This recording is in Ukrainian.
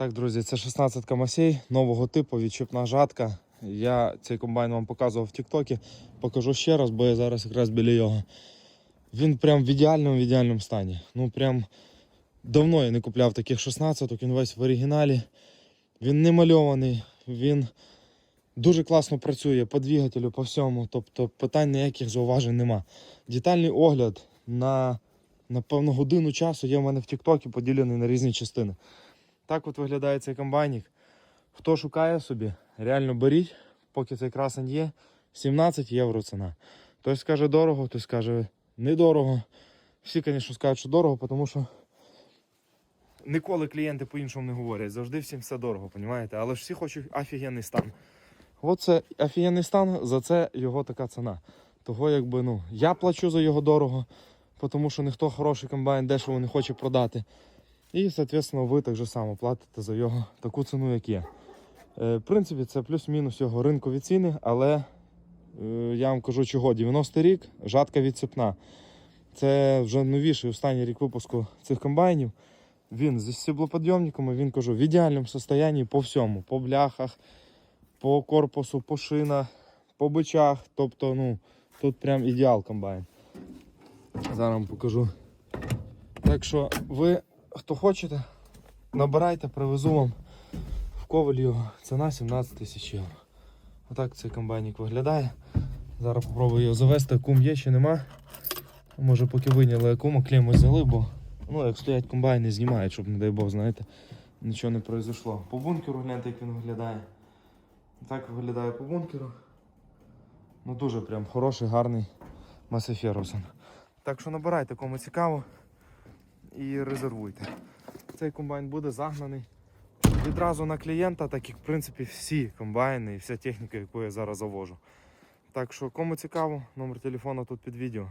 Так, друзі, це 16 Масей нового типу, відчіпна жатка. Я цей комбайн вам показував в Тіктокі. Покажу ще раз, бо я зараз якраз біля його. Він прям в ідеальному, в ідеальному стані. Ну прям давно я не купляв таких 16 він весь в оригіналі. Він не мальований, він дуже класно працює по двигателю, по всьому. Тобто питань ніяких зауважень нема. Детальний огляд на, напевно, годину часу є в мене в Тіктокі поділений на різні частини. Так от виглядає цей комбайник. Хто шукає собі, реально беріть, поки цей красень є. 17 євро ціна. Хтось скаже дорого, хтось скаже недорого. Всі, звісно, скажуть, що дорого, тому що ніколи клієнти по-іншому не говорять. Завжди всім все дорого, розумієте? Але ж всі хочуть офігенний стан. От це офігенний стан, за це його така ціна. Того, якби, ну, я плачу за його дорого, тому що ніхто хороший комбайн дешево не хоче продати. І, соответственно, ви так же само платите за його таку ціну, як є. Е, В принципі, це плюс-мінус його ринкові ціни, але е, я вам кажу, чого 90-й рік, жатка відцепна. Це вже новіший останній рік випуску цих комбайнів. Він зі стеблоподйомниками, він кажу, в ідеальному стані по всьому, по бляхах, по корпусу, по шинах, по бичах. Тобто, ну, тут прям ідеал комбайн. Зараз вам покажу. Так що ви, хто хочете, набирайте, привезу вам в коваль його. Ціна 17 тисяч євро. Отак цей комбайник виглядає. Зараз попробую його завести, кум є чи нема. Може поки виняли акума, клеймо взяли, бо ну, як стоять комбайни, знімають, щоб, не дай Бог, знаєте, нічого не произошло. По бункеру гляньте, як він виглядає. Так виглядає по бункеру. Ну дуже прям хороший, гарний Масе Фергусон. Так що набирайте, кому цікаво і резервуйте. Цей комбайн буде загнаний відразу на клієнта, так як в принципі всі комбайни і вся техніка, яку я зараз завожу. Так що, кому цікаво, номер телефону тут під відео.